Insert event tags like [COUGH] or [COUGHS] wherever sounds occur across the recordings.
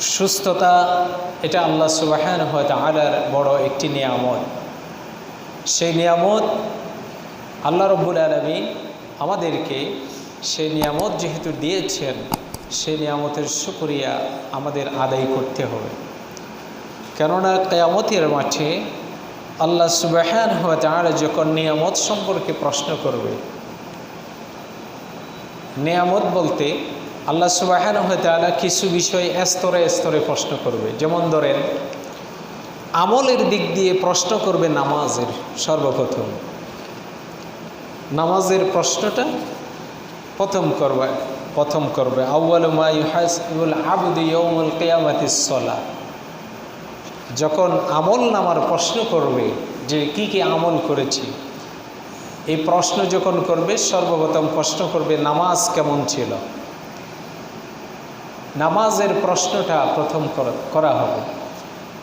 সুস্থতা, এটা আল্লাহ সুবাহান হয়তো আলার বড় একটি নিয়ামত। সেই নিয়ামত আল্লাহ রব্বুল আলমী আমাদেরকে সেই নিয়ামত যেহেতু দিয়েছেন, সেই নিয়ামতের সুক্রিয়া আমাদের আদায় করতে হবে। কেননা কেয়ামতের মাঠে আল্লাহ সুবাহান হওয়া তাঁরা যখন নিয়ামত সম্পর্কে প্রশ্ন করবে, নিয়ামত বলতে আল্লাহ সুবাহান তারা কিছু বিষয় স্তরে স্তরে প্রশ্ন করবে। যেমন ধরেন, আমলের দিক দিয়ে প্রশ্ন করবে নামাজের সর্বপ্রথম। নামাজের প্রশ্নটা প্রথম করবে প্রথম করবে কেয়ামাতিসলা যখন আমল নামার প্রশ্ন করবে যে কি কি আমল করেছি, এই প্রশ্ন যখন করবে, সর্বপ্রথম প্রশ্ন করবে নামাজ কেমন ছিল? নামাজের প্রশ্নটা প্রথম করা হবে।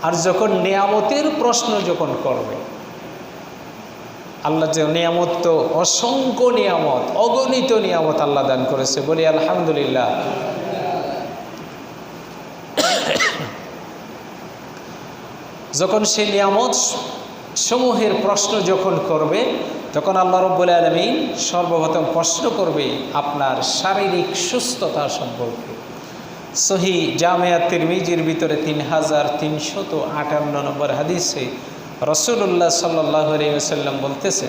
আর যখন নিয়ামতের প্রশ্ন যখন করবে, আল্লাহ যে নিয়ামত তো অসংখ্য নিয়ামত, অগণিত নিয়ামত আল্লাহ দান করেছে। বলি, আলহামদুলিল্লাহ। যখন সে নিয়ামত সমূহের প্রশ্ন যখন করবে, তখন আল্লাহ রব্বুল আলমী সর্বপ্রথম প্রশ্ন করবে আপনার শারীরিক সুস্থতা সম্পর্কে। সহি জামিয়া তিরমিজির ভিতরে তিন হাজার তিনশত আটান্ন নম্বর হাদিসে রসুল্লাহ সাল্লাহ সাল্লাম বলতেছে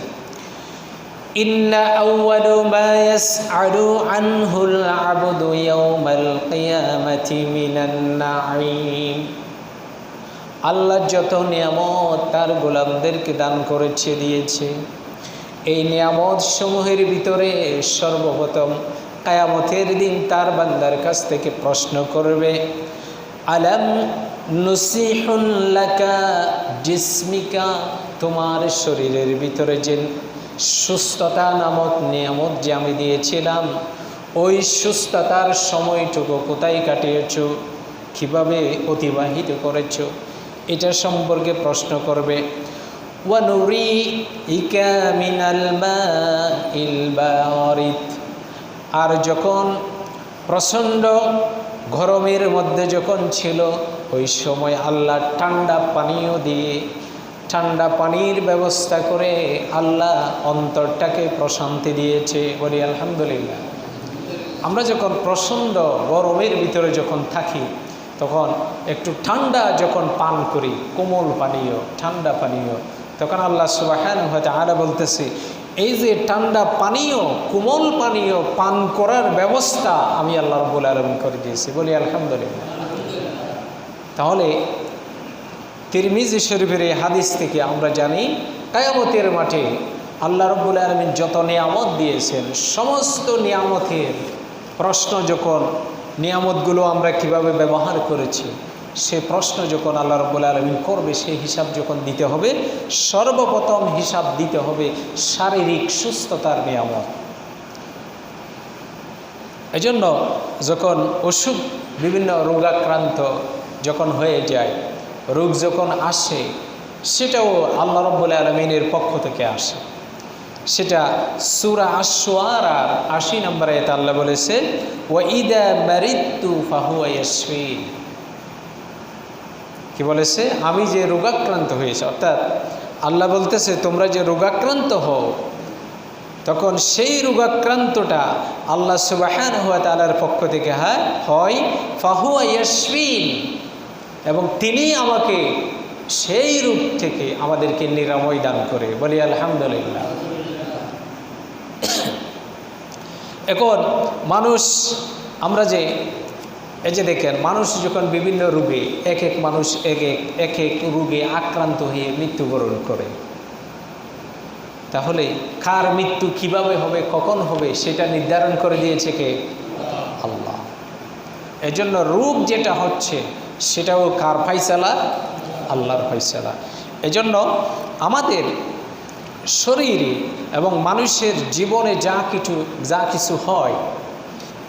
আল্লাহ যত নিয়ামত তার গোলামদেরকে দান করেছে, দিয়েছে। এই নিয়ামত সমূহের ভিতরে সর্বপ্রথম কায়ামতের দিন তার বান্দার কাছ থেকে প্রশ্ন করবে, আলাম নসিহুল্লাকা জিসমিকা? তোমার শরীরের ভিতরে যে সুস্থতা নামক নিয়ামত যে আমি দিয়েছিলাম, ওই সুস্থতার সময়টুকু কোথায় কাটিয়েছ? কীভাবে অতিবাহিত করেছ? এটা সম্পর্কে প্রশ্ন করবে ওয়ানুরি ইকা মিনাল মা ইল বারিত আর যখন প্রচণ্ড গরমের মধ্যে যখন ছিল, ওই সময় আল্লাহ ঠান্ডা পানীয় দিয়ে ঠান্ডা পানির ব্যবস্থা করে আল্লাহ অন্তরটাকে প্রশান্তি দিয়েছে। বলি, আলহামদুলিল্লাহ। আমরা যখন প্রচণ্ড গরমের ভিতরে যখন থাকি, তখন একটু ঠান্ডা যখন পান করি, কোমল পানীয়, ঠান্ডা পানীয়, তখন আল্লাহ সুবাহান হয়তো আরা বলতেছে এই যে ঠান্ডা পানীয়, কোমল পানীয় পান করার ব্যবস্থা আমি আল্লাহ রব্বুল আলম করে দিয়েছি। বলি আলহামদুলিল্লাহ। তাহলে তিরমিজি শরীফের এই হাদিস থেকে আমরা জানি, কায়ামতের মাঠে আল্লাহ রব্বুল আলমিন যত নিয়ামত দিয়েছেন, সমস্ত নিয়ামতের প্রশ্ন যখন নিয়ামতগুলো আমরা কীভাবে ব্যবহার করেছি সে প্রশ্ন যখন আল্লাহ রব্বুল আলমিন করবে সেই হিসাব যখন দিতে হবে, সর্বপ্রথম হিসাব দিতে হবে শারীরিক সুস্থতার নিয়ামত। এজন্য যখন অসুখ, বিভিন্ন রোগাক্রান্ত যখন হয়ে যায়, রোগ যখন আসে, সেটাও আল্লাহ রব্বুল আলমিনের পক্ষ থেকে আসে। সেটা সুরা আশোয়ার আর আশি নম্বরে আল্লাহ বলেছে ও ইদা ম্যারিত্তু ফাহুয়াইয়াসমিন কি বলেছে আমি যে রোগাক্রান্ত হয়েছে, অর্থাৎ আল্লাহ বলতেছে, তোমরা যে রোগাক্রান্ত হও, তখন সেই রোগাক্রান্তটা আল্লাহ সুবাহান হুয়া তালার পক্ষ থেকে হ্যাঁ হয়, ফাহুয়া ইয়াসমিন এবং তিনি আমাকে সেই রূপ থেকে আমাদেরকে নিরাময় দান করে, বলি আলহামদুলিল্লাহ। এখন মানুষ, আমরা যে এই যে দেখেন, মানুষ যখন বিভিন্ন রোগে, এক এক মানুষ এক এক এক এক রোগে আক্রান্ত হয়ে মৃত্যুবরণ করে। তাহলে কার মৃত্যু কীভাবে হবে, কখন হবে, সেটা নির্ধারণ করে দিয়েছে কে? আল্লাহ। এজন্য রোগ যেটা হচ্ছে, সেটাও কার ফাইসালা? আল্লাহর ফাইসালা। এজন্য আমাদের শরীরে এবং মানুষের জীবনে যা কিছু যা কিছু হয়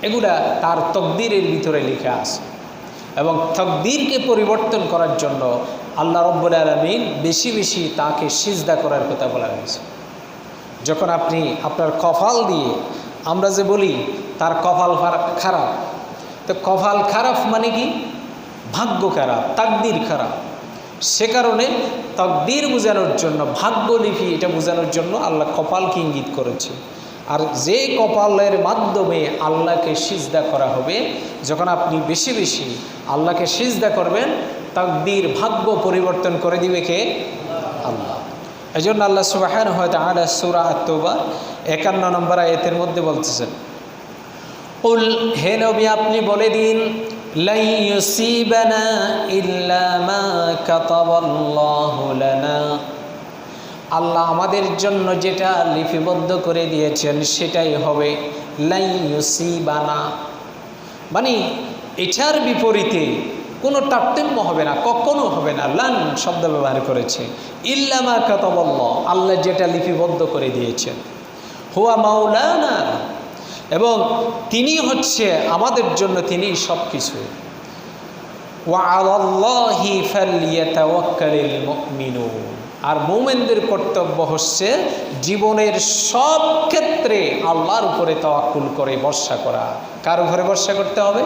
এগুলা তার তকদিরের ভিতরে লেখা আছে। এবং তকদিরকে পরিবর্তন করার জন্য আল্লাহ রব্বুল আলমিন বেশি বেশি তাকে সিজদা করার কথা বলা হয়েছে। যখন আপনি আপনার কফাল দিয়ে, আমরা যে বলি, তার কপাল খারাপ। তো কপাল খারাপ মানে কি? ভাগ্য খারাপ, তাকদির খারাপ। সে কারণে তাকদির বোঝানোর জন্য, ভাগ্য লিপি এটা বোঝানোর জন্য আল্লাহ কপালকে ইঙ্গিত করেছে। আর যে কপালের মাধ্যমে আল্লাহকে সিজদা করা হবে, যখন আপনি বেশি বেশি আল্লাহকে সিজদা করবেন তাকদির ভাগ্য পরিবর্তন করে দিবে কে? আল্লাহ। এই জন্য আল্লাহ সুবাহান হয়তো আলা সুরা আত্মবা একান্ন নম্বর আয়তের মধ্যে বলতেছেন, উল, হে নবী, আপনি বলে দিন লাই ইউসিবানা ইল্লা মা কাতাবাল্লাহু লানা। আল্লাহ আমাদের জন্য যেটা লিপিবদ্ধ করে দিয়েছেন, সেটাই হবে লাই ইউসিবানা। মানে এটার বিপরীতে কোনো তারতম্য হবে না, কখনো হবে না, লান শব্দ ব্যবহার করেছে। ইল্লামা কাতাবাল্লাহ, আল্লাহ যেটা লিপিবদ্ধ করে দিয়েছেন। হুয়া মাওলানা, এবং তিনি হচ্ছে আমাদের জন্য তিনি সব কিছু আর মোমেনদের কর্তব্য হচ্ছে জীবনের সব ক্ষেত্রে আল্লাহর উপরে তওয়াক্কুল করে বর্ষা করা। কার উপরে বর্ষা করতে হবে?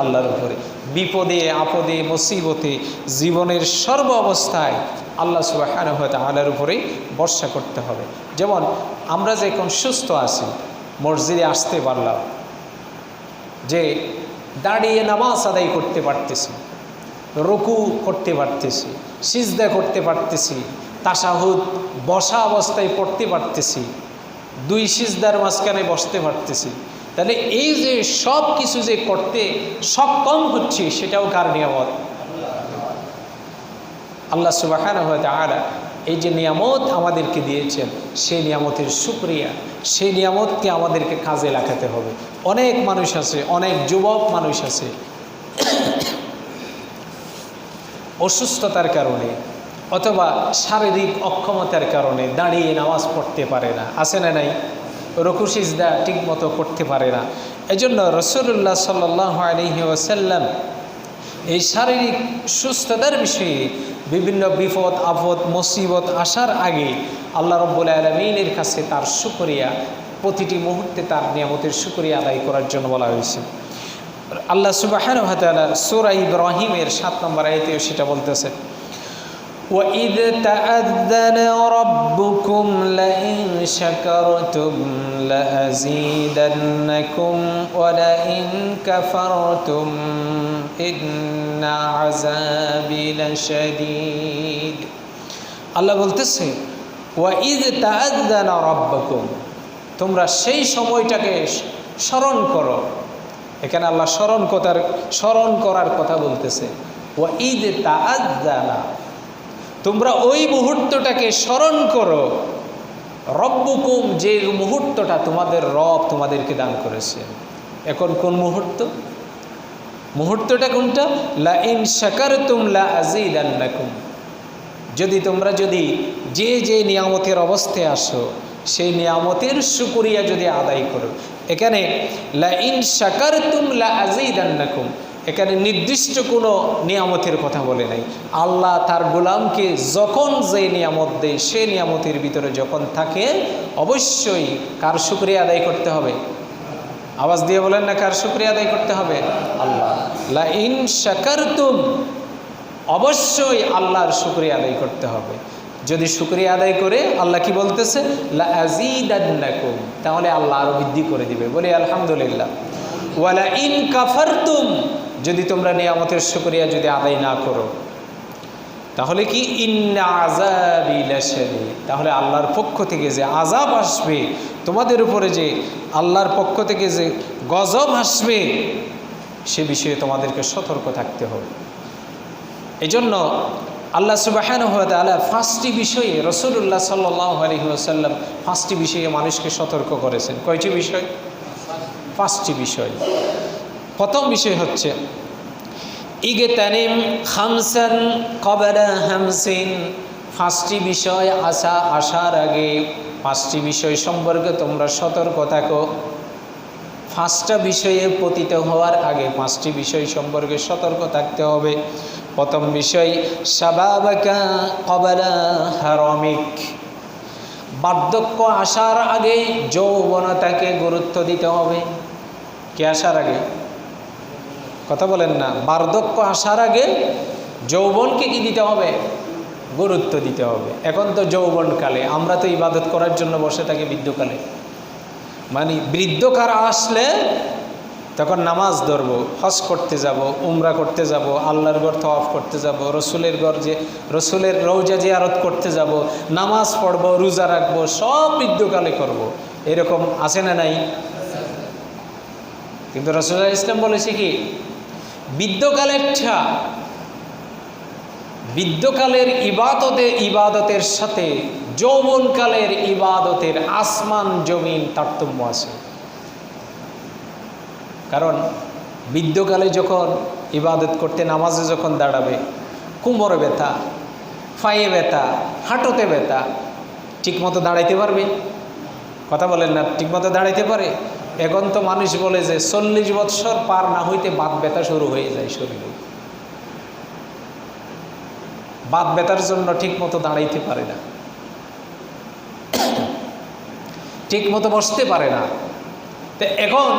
আল্লাহর উপরে। বিপদে, আপদে, মুসিবতে, জীবনের সর্ব অবস্থায় আল্লাহ সুবাহ আল্লাহর উপরেই বর্ষা করতে হবে। যেমন আমরা যে এখন সুস্থ আছি, মসজিদে আসতে পারলাম যে দাঁড়িয়ে নামাজ আদায় করতে পারতেছি, রুকু করতে পারতেছি, সিজদা করতে পারতেছি তাসাহুদ বসা অবস্থায় পড়তে পারতেছি। দুই সিজদার মাঝখানে বসতে পারতেছি। তাহলে এই যে সব কিছু যে করতে সক্ষম হচ্ছে, সেটাও কার নিয়ামত? আল্লাহ সুবাহান আলা এই যে নিয়ামত আমাদেরকে দিয়েছেন, সেই নিয়ামতের সুক্রিয়া সেই নিয়ামতকে আমাদেরকে কাজে লাগাতে হবে। অনেক মানুষ আছে, অনেক যুবক মানুষ আছে। [COUGHS] অসুস্থতার কারণে অথবা শারীরিক অক্ষমতার কারণে দাঁড়িয়ে নামাজ পড়তে পারে না। আছে না নাই? রকুশিজদা ঠিক মতো করতে পারে না। এজন্য রসুল্লাহ সাল্লাহ এই শারীরিক সুস্থতার বিষয়ে বিভিন্ন বিপদ, আপদ, মুসিবত আসার আগে আল্লাহ রব্বুল আলমিনের কাছে তার সুকরিয়া প্রতিটি মুহূর্তে তার নিয়ামতের সুকরিয়া আদায় করার জন্য বলা হয়েছে। আল্লাহ সুবাহান সুরা ইব্রাহিমের সাত নম্বর আয়তেও সেটা বলতেছে। وإذ تأذن ربكم لئن شكرتم لأزيدنكم ولئن كفرتم إن عذابي لشديد আল্লাহ বলতেছে ওয়াইদ তাআদ্দানা রাব্বাকুম তোমরা সেই সময়টাকে স্মরণ করো এখানে আল্লাহ স্মরণ কথার স্মরণ করার কথা বলতেছে ওয়াইদ তাআদ্দানা তোমরা ওই মুহূর্তটাকে স্মরণ করো। রব্বুকুম যে মুহূর্তটা তোমাদের রব তোমাদেরকে দান করেছে। এখন কোন মুহূর্ত? মুহূর্তটা কোনটা? লা ইন শাকার তুমলা আজিদান্নাকুম যদি তোমরা যদি যে যে নিয়ামতের অবস্থায় আসো, সেই নিয়ামতের সুকুরিয়া যদি আদায় করো। এখানে লা ইন শাকার তুমলা আজিদান্নাকুম এখানে নির্দিষ্ট কোনো নিয়ামতের কথা বলে নাই। আল্লাহ তার গোলামকে যখন যে নিয়ামত দেয়, সে নিয়ামতের ভিতরে যখন থাকে, অবশ্যই কার শুক্রিয়া আদায় করতে হবে? আওয়াজ দিয়ে বলেন না কার শুক্রিয়া আদায় করতে হবে? আল্লাহ। লা ইন শাকারতুম, অবশ্যই আল্লাহর শুক্রিয়া আদায় করতে হবে। যদি শুক্রিয়া আদায় করে, আল্লাহ কি বলতেছে? লা আজিদান্নাকুম তাহলে আল্লাহ আরও বৃদ্ধি করে দিবে। বলি আলহামদুলিল্লাহ। ওয়ালা ইন কাফারতুম যদি তোমরা নিয়ামতের শুক্রিয়া যদি আদায় না করো, তাহলে কি? ইন্না আজাবিলাসাদি তাহলে আল্লাহর পক্ষ থেকে যে আজাব আসবে, তোমাদের উপরে যে আল্লাহর পক্ষ থেকে যে গজব আসবে, সে বিষয়ে তোমাদেরকে সতর্ক থাকতে হবে। এই জন্য আল্লাহ সুবাহান আল্লাহ পাঁচটি বিষয়ে রসুল্লাহ সাল্লাহ আলহিহাসাল্লাম পাঁচটি বিষয়ে মানুষকে সতর্ক করেছেন। কয়টি বিষয়? পাঁচটি বিষয়। প্রথম বিষয় হচ্ছে ইগে তানিম হামসান কবেরা হামসিন। পাঁচটি বিষয় আসা, আসার আগে পাঁচটি বিষয় সম্পর্কে তোমরা সতর্ক থাকো। পাঁচটা বিষয়ে পতিত হওয়ার আগে পাঁচটি বিষয় সম্পর্কে সতর্ক থাকতে হবে। প্রথম বিষয় সাবাবাকা কবেরা হারমিক। বার্ধক্য আসার আগে যৌবনতাকে গুরুত্ব দিতে হবে। কে আসার আগে? কথা বলেন না, বার্ধক্য আসার আগে যৌবনকে কি দিতে হবে? গুরুত্ব দিতে হবে। এখন তো যৌবনকালে, আমরা তো ইবাদত করার জন্য বসে থাকি বৃদ্ধকালে। মানে বৃদ্ধকার আসলে তখন নামাজ ধরবো, হজ করতে যাব, উমরা করতে যাব, আল্লাহর ঘর তওয়াফ করতে যাব, রসুলের ঘর যে, রসুলের রৌজা জিয়ারত করতে যাব, নামাজ পড়ব, রোজা রাখব, সব বৃদ্ধকালে করব। এরকম আছে না নাই? কিন্তু রসুল্লাহ ইসলাম বলেছে কি? বৃদ্ধকালের ছা বৃদ্ধকালের ইবাদতে, ইবাদতের সাথে যৌবনকালের ইবাদতের আসমান, জমিন তারতম্য আছে। কারণ বৃদ্ধকালে যখন ইবাদত করতে, নামাজে যখন দাঁড়াবে, কোমরে ব্যথা ফাইয়ে ব্যথা, হাঁটুতে ব্যথা, ঠিকমতো দাঁড়াইতে পারবে? কথা বলেন না, ঠিকমতো দাঁড়াইতে পারে? এখন তো মানুষ বলে যে চল্লিশ বৎসর পার না হইতে বাত ব্যথা শুরু হয়ে যায় শরীরে। বাত ব্যথার জন্য ঠিকমতো দাঁড়াইতে পারে না। ঠিকমতো বসতে পারে না। তো এখন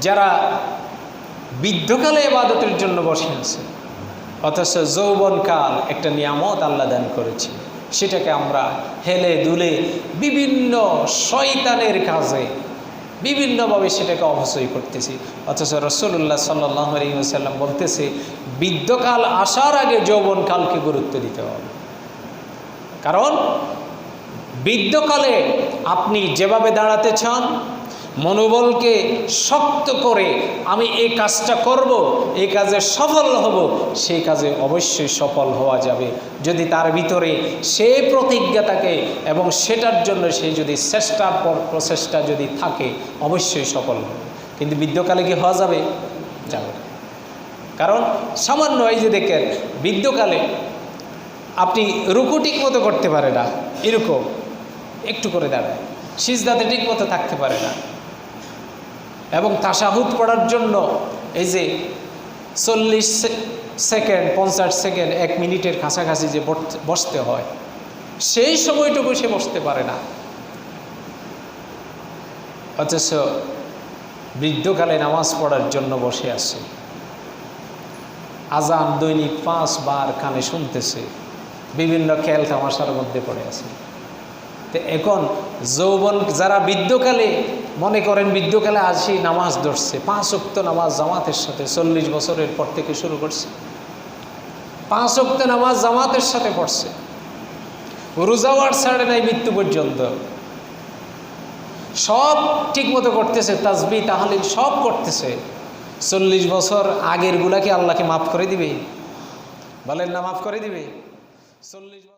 যারা বৃদ্ধকালে ইবাদতের জন্য বসে আছে, অথচ যৌবনকাল একটা নিয়ামত আল্লাহ দান করেছে, সেটাকে আমরা হেলে দুলে বিভিন্ন শয়তানের কাজে বিভিন্নভাবে সেটাকে অবশ্যই করতেছি। অথচ রসুল্লাহ সাল্লাম বলতেছে, বৃদ্ধকাল আসার আগে যৌবনকালকে গুরুত্ব দিতে হবে। কারণ, বৃদ্ধকালে আপনি যেভাবে দাঁড়াতে চান মনোবলকে শক্ত করে আমি এই কাজটা করব, এই কাজে সফল হব, সেই কাজে অবশ্যই সফল হওয়া যাবে। যদি তার ভিতরে সেই প্রতিজ্ঞা থাকে এবং সেটার জন্য সেই যদি চেষ্টার পর প্রচেষ্টা যদি থাকে, অবশ্যই সফল হবে। কিন্তু বৃদ্ধকালে কি হওয়া যাবে? যাবে। কারণ সামান্য এই যে দেখেন, বৃদ্ধকালে আপনি রুকু ঠিক মতো করতে পারে না, এরকম একটু করে দাঁড়ায়। সিজদাতে ঠিক মতো থাকতে পারে না। এবং তাসাহুদ পড়ার জন্য এই যে চল্লিশ সেকেন্ড, পঞ্চাশ সেকেন্ড, এক মিনিটের কাছাকাছি যে বসতে- হয়, সেই সময়টুকু সে বসতে পারে না। অথচ বৃদ্ধকালে নামাজ পড়ার জন্য বসে আছে। আজান দৈনিক পাঁচবার কানে শুনতেছে। বিভিন্ন খেল তামাশার মধ্যে পড়ে আছে। তো এখন যৌবন, যারা বৃদ্ধকালে মনে করেন বৃদ্ধকালে আসি নামাজ ধরছে। পাঁচ অক্ত নামাজ জামাতের সাথে, চল্লিশ বছরের পর থেকে শুরু করছে। পাঁচ অক্ত নামাজ জামাতের সাথে পড়ছে। রোজাও আর ছাড়ে নাই মৃত্যু পর্যন্ত। সব ঠিক মতো করতেছে, তাজবি তাহলে সব করতেছে। চল্লিশ বছর আগের গুলাকে আল্লাহকে মাফ করে দিবে। বলেন না, মাফ করে দিবে? চল্লিশ